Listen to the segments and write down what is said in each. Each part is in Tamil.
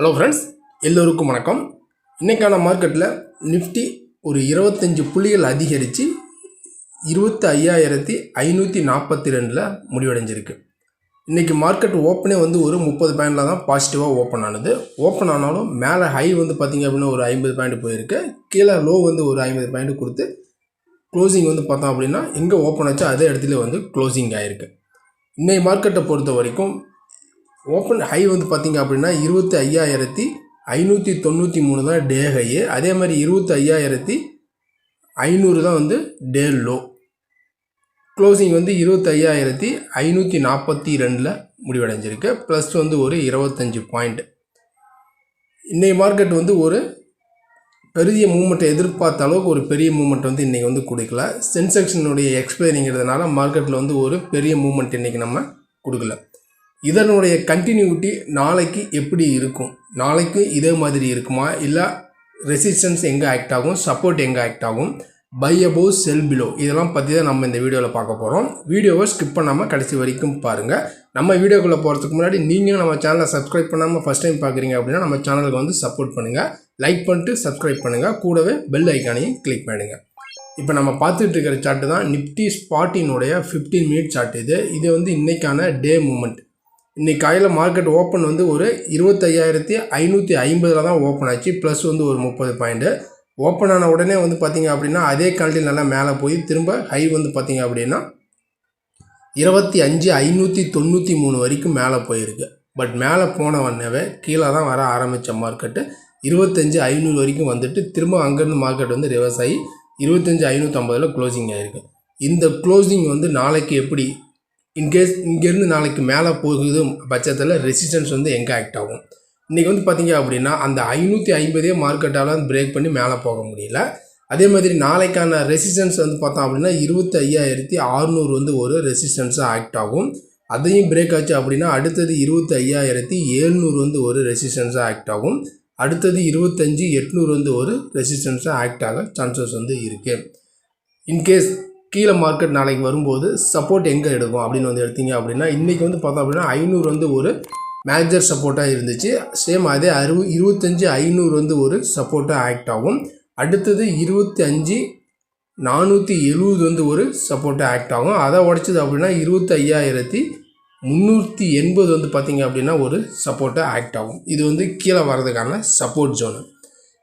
ஹலோ ஃப்ரெண்ட்ஸ் எல்லோருக்கும் வணக்கம். இன்றைக்கான மார்க்கெட்டில் நிஃப்டி ஒரு இருபத்தஞ்சி புள்ளிகள் அதிகரித்து இருபத்தி ஐயாயிரத்தி ஐநூற்றி நாற்பத்தி ரெண்டில் முடிவடைஞ்சிருக்கு. இன்றைக்கி மார்க்கெட் ஓப்பனே வந்து ஒரு முப்பது பாயிண்டில் தான் பாசிட்டிவாக ஓப்பன் ஆனது. ஓப்பன் ஆனாலும் மேலே ஹை வந்து பார்த்திங்க அப்படின்னா ஒரு ஐம்பது பாயிண்ட் போயிருக்கு. கீழே லோ வந்து ஒரு ஐம்பது பாயிண்ட் கொடுத்து க்ளோசிங் வந்து பார்த்தோம் அப்படின்னா எங்கே ஓப்பன் ஆச்சோ அதே இடத்துல வந்து க்ளோசிங் ஆகிருக்கு இன்றைக்கி மார்க்கெட்டை பொறுத்த வரைக்கும் ஓப்பன் ஹை வந்து பார்த்திங்க அப்படின்னா இருபத்தி ஐயாயிரத்தி ஐநூற்றி தொண்ணூற்றி மூணு தான் டே ஹை அதே மாதிரி இருபத்தி ஐயாயிரத்தி ஐநூறு தான் வந்து டே லோ க்ளோசிங் வந்து இருபத்தி ஐயாயிரத்தி ஐநூற்றி நாற்பத்தி ரெண்டில் முடிவடைஞ்சிருக்கு. ப்ளஸ் வந்து ஒரு இருபத்தஞ்சி பாயிண்ட் இன்றைய மார்க்கெட் வந்து ஒரு பெரிய மூமெண்ட்டை எதிர்பார்த்த அளவுக்கு ஒரு பெரிய மூமெண்ட் வந்து இன்றைக்கி வந்து கொடுக்கல. சென்செக்ஷனுடைய எக்ஸ்பைரிங்கிறதுனால மார்க்கெட்டில் வந்து ஒரு பெரிய மூமெண்ட் இன்றைக்கி நம்ம கொடுக்கல. இதனுடைய கண்டினியூட்டி நாளைக்கு எப்படி இருக்கும்? நாளைக்கு இதே மாதிரி இருக்குமா? இல்லை ரெசிஸ்டன்ஸ் எங்கே ஆக்ட் ஆகும்? சப்போர்ட் எங்கே ஆக்ட் ஆகும்? பை அபோவ் செல் பிலோ இதெல்லாம் பற்றி தான் நம்ம இந்த வீடியோவில் பார்க்க போகிறோம் வீடியோவை ஸ்கிப் பண்ணாமல் கடைசி வரைக்கும் பாருங்கள் நம்ம வீடியோக்குள்ளே போகிறதுக்கு முன்னாடி நீங்களும் நம்ம சேனலை சப்ஸ்கிரைப் பண்ணாமல் ஃபஸ்ட் டைம் பார்க்குறீங்க அப்படின்னா நம்ம சேனலுக்கு வந்து சப்போர்ட் பண்ணுங்கள் லைக் பண்ணிட்டு சப்ஸ்கிரைப் பண்ணுங்கள் கூடவே பெல் ஐக்கானையும் கிளிக் பண்ணுங்கள் இப்போ நம்ம பார்த்துட்டு இருக்கிற சார்ட்டு தான் நிப்டி ஸ்பாட்டினுடைய ஃபிஃப்டீன் மினிட் சார்ட் இது. இது வந்து இன்றைக்கான டே மூமெண்ட் இன்றைக்கி காலையில் மார்க்கெட் ஓப்பன் வந்து ஒரு இருபத்தையாயிரத்தி ஐநூற்றி ஐம்பதில் தான் ஓப்பன் ஆச்சு. ப்ளஸ் வந்து ஒரு முப்பது பாயிண்ட்டு ஓப்பன் ஆன உடனே வந்து பார்த்திங்க அப்படின்னா அதே கண்டில் நல்லா மேலே போய் திரும்ப ஹை வந்து பார்த்திங்க அப்படின்னா இருபத்தி அஞ்சு ஐநூற்றி தொண்ணூற்றி மூணு வரைக்கும் மேலே போயிருக்கு. பட் மேலே போன உடனேவே கீழே தான் வர ஆரம்பித்த மார்க்கெட்டு இருபத்தஞ்சி ஐநூறு வரைக்கும் வந்துட்டு திரும்ப அங்கேருந்து மார்க்கெட் வந்து ரிவர்ஸ் ஆகி இருபத்தஞ்சி ஐநூற்றம்பதில் க்ளோசிங் ஆகிருக்கு இந்த க்ளோசிங் வந்து நாளைக்கு எப்படி இன்கேஸ் இங்கேருந்து நாளைக்கு மேலே போகுது பட்சத்தில் ரெசிஸ்டன்ஸ் வந்து எங்கே ஆக்ட் ஆகும்? இன்றைக்கி வந்து பார்த்தீங்க அப்படின்னா அந்த ஐநூற்றி ஐம்பதே மார்க்கெட்டால் பிரேக் பண்ணி மேலே போக முடியல. அதே மாதிரி நாளைக்கான ரெசிஸ்டன்ஸ் வந்து பார்த்தோம் அப்படின்னா இருபத்தி ஐயாயிரத்தி அறுநூறு வந்து ஒரு ரெசிஸ்டன்ஸாக ஆக்ட் ஆகும். அதையும் பிரேக் ஆச்சு அப்படின்னா அடுத்தது இருபத்தி ஐயாயிரத்தி ஏழ்நூறு வந்து ஒரு ரெசிஸ்டன்ஸாக ஆக்ட் ஆகும். அடுத்தது இருபத்தஞ்சி எட்நூறு வந்து ஒரு ரெசிஸ்டன்ஸாக ஆக்ட் ஆக சான்சஸ் வந்து இருக்குது இன்கேஸ் கீழே மார்க்கெட் நாளைக்கு வரும்போது சப்போர்ட் எங்கே எடுக்கும் அப்படின்னு வந்து எடுத்தீங்க அப்படின்னா இன்றைக்கி வந்து பார்த்தோம் அப்படின்னா ஐநூறு வந்து ஒரு மேஜர் சப்போர்ட்டாக இருந்துச்சு. சேம் அதே அறுபது இருபத்தஞ்சி ஐநூறு வந்து ஒரு சப்போர்ட்டாக ஆக்ட் ஆகும். அடுத்தது இருபத்தி அஞ்சு நானூற்றி எழுபது வந்து ஒரு சப்போர்ட்டாக ஆக்ட் ஆகும். அதை உடச்சது அப்படின்னா இருபத்தி ஐயாயிரத்தி முந்நூற்றி எண்பது வந்து பார்த்திங்க அப்படின்னா ஒரு சப்போர்ட்டாக ஆக்ட் ஆகும். இது வந்து கீழே வர்றதுக்கான சப்போர்ட் ஜோனு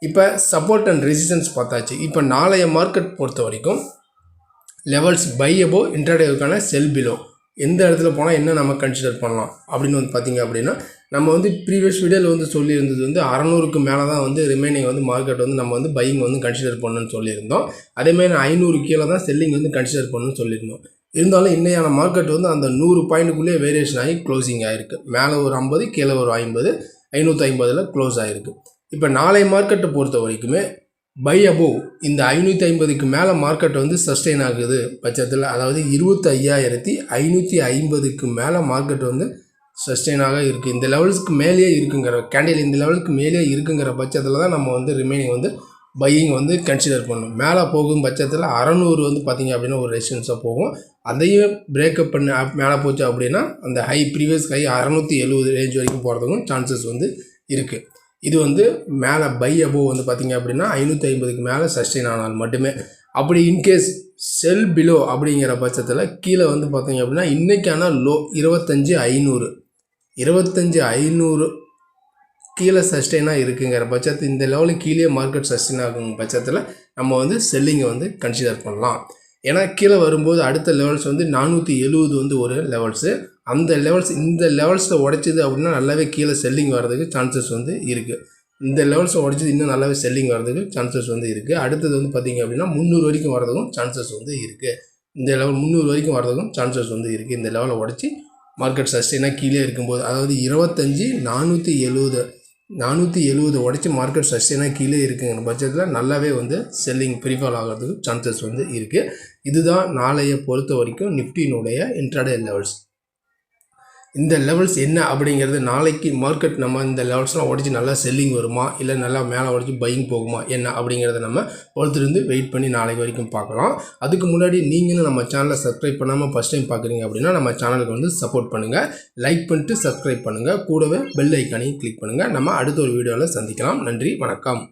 இப்போ சப்போர்ட் அண்ட் ரெசிஸ்டன்ஸ் பார்த்தாச்சு. இப்போ நாளைய மார்க்கெட் பொறுத்த வரைக்கும் லெவல்ஸ் பை அபோ இன்டர்டேவுக்கான செல் பிலோ எந்த இடத்துல போனால் என்ன நம்ம கன்சிடர் பண்ணலாம்? அப்படின்னு வந்து பார்த்திங்க அப்படின்னா நம்ம வந்து ப்ரீவியஸ் வீடியோவில் வந்து சொல்லியிருந்தது வந்து அறநூறுக்கு மேலே தான் வந்து ரிமைனிங் வந்து மார்க்கெட் வந்து நம்ம வந்து பையிங் வந்து கன்சிடர் பண்ணணும்னு சொல்லியிருந்தோம். அதேமாதிரி ஐநூறு கீழே தான் செல்லிங் வந்து கன்சிடர் பண்ணணும்னு சொல்லியிருந்தோம். இருந்தாலும் இன்னையான மார்க்கெட் வந்து அந்த நூறு பாயிண்ட்டுக்குள்ளேயே வேரியேஷன் ஆகி க்ளோசிங் ஆகிருக்கு மேலே ஒரு ஐம்பது கீழே ஒரு ஐம்பது ஐநூற்றி ஐம்பதில் க்ளோஸ் ஆகிருக்கு இப்போ நாளை மார்க்கெட்டை பொறுத்த வரைக்குமே பை அபோவ் இந்த ஐநூற்றி ஐம்பதுக்கு மேலே மார்க்கெட் வந்து சஸ்டெயின் ஆகுது பட்சத்தில். அதாவது இருபத்தி ஐயாயிரத்தி ஐநூற்றி ஐம்பதுக்கு மேலே மார்க்கெட் வந்து சஸ்டெயினாக இருக்குது இந்த லெவல்ஸ்க்கு மேலேயே இருக்குங்கிற கேண்டில் இந்த லெவலுக்கு மேலேயே இருக்குங்கிற பட்சத்தில் தான் நம்ம வந்து ரிமைனிங் வந்து பையிங் வந்து கன்சிடர் பண்ணணும். மேலே போகும் பட்சத்தில் அறநூறு வந்து பார்த்திங்க அப்படின்னா ஒரு ரெசிஸ்டன்ஸாக போகும். அதையும் பிரேக்கப் பண்ண மேலே போச்சு அப்படின்னா அந்த ஹை ப்ரீவியஸ் ஹை அறநூற்றி எழுபது ரேஞ்ச் வரைக்கும் போகிறதுக்கும் சான்சஸ் வந்து இருக்குது இது வந்து மேலே பை அபோவ் வந்து பார்த்திங்க அப்படின்னா ஐநூற்றி ஐம்பதுக்கு மேலே சஸ்டெயின் ஆனால் மட்டுமே. அப்படி இன்கேஸ் செல் பிலோ அப்படிங்கிற பட்சத்தில் கீழே வந்து பார்த்தீங்க அப்படின்னா இன்றைக்கான லோ இருபத்தஞ்சி ஐநூறு. இருபத்தஞ்சி ஐநூறு கீழே சஸ்டெயினாக இருக்குங்கிற பட்சத்தில் இந்த லெவலுக்கு கீழே மார்க்கெட் சஸ்டெயின் ஆகுங்க பட்சத்தில் நம்ம வந்து செல்லிங்கை வந்து கன்சிடர் பண்ணலாம். ஏன்னா கீழே வரும்போது அடுத்த லெவல்ஸ் வந்து நானூற்றி எழுபது வந்து ஒரு லெவல்ஸு அந்த லெவல்ஸ் இந்த லெவல்ஸில் உடைச்சிது அப்படின்னா நல்லாவே கீழே செல்லிங் வர்றதுக்கு சான்சஸ் வந்து இருக்குது இந்த லெவல்ஸை உடச்சது இன்னும் நல்லாவே செல்லிங் வர்றதுக்கு சான்சஸ் வந்து இருக்குது அடுத்தது வந்து பார்த்திங்க அப்படின்னா முந்நூறு வரைக்கும் வர்றதுக்கும் சான்சஸ் வந்து இருக்குது இந்த லெவல் முந்நூறு வரைக்கும் வர்றதுக்கும் சான்சஸ் வந்து இருக்குது இந்த லெவலை உடச்சி மார்க்கெட் சஸ்டெயினாக கீழே இருக்கும்போது அதாவது இருபத்தஞ்சி நானூற்றி எழுபது நானூற்றி எழுபது உடச்சி மார்க்கெட் சஸ்டெயினாக கீழே இருக்குங்கிற பட்சத்தில் நல்லாவே வந்து செல்லிங் ப்ரிஃபால் ஆகிறதுக்கு சான்சஸ் வந்து இருக்குது இதுதான் நாளைய பொறுத்த வரைக்கும் நிஃப்டினுடைய இன்ட்ராடே லெவல்ஸ் இந்த லெவல்ஸ் என்ன அப்படிங்கிறது நாளைக்கு மார்க்கெட் நம்ம இந்த லெவல்ஸ்லாம் உடச்சி நல்லா செல்லிங் வருமா? இல்லை நல்லா மேலே உடச்சி பையிங் போகுமா? என்ன அப்படிங்கிறத நம்ம பொறுத்திருந்து வெயிட் பண்ணி நாளைக்கு வரைக்கும் பார்க்கலாம். அதுக்கு முன்னாடி நீங்களும் நம்ம சேனலை சப்ஸ்கிரைப் பண்ணாமல் ஃபஸ்ட் டைம் பார்க்குறீங்க அப்படின்னா நம்ம சேனலுக்கு வந்து சப்போர்ட் பண்ணுங்கள் லைக் பண்ணிட்டு சப்ஸ்கிரைப் பண்ணுங்கள் கூடவே பெல் ஐக்கானையும் கிளிக் பண்ணுங்கள் நம்ம அடுத்த ஒரு வீடியோவில் சந்திக்கலாம். நன்றி. வணக்கம்.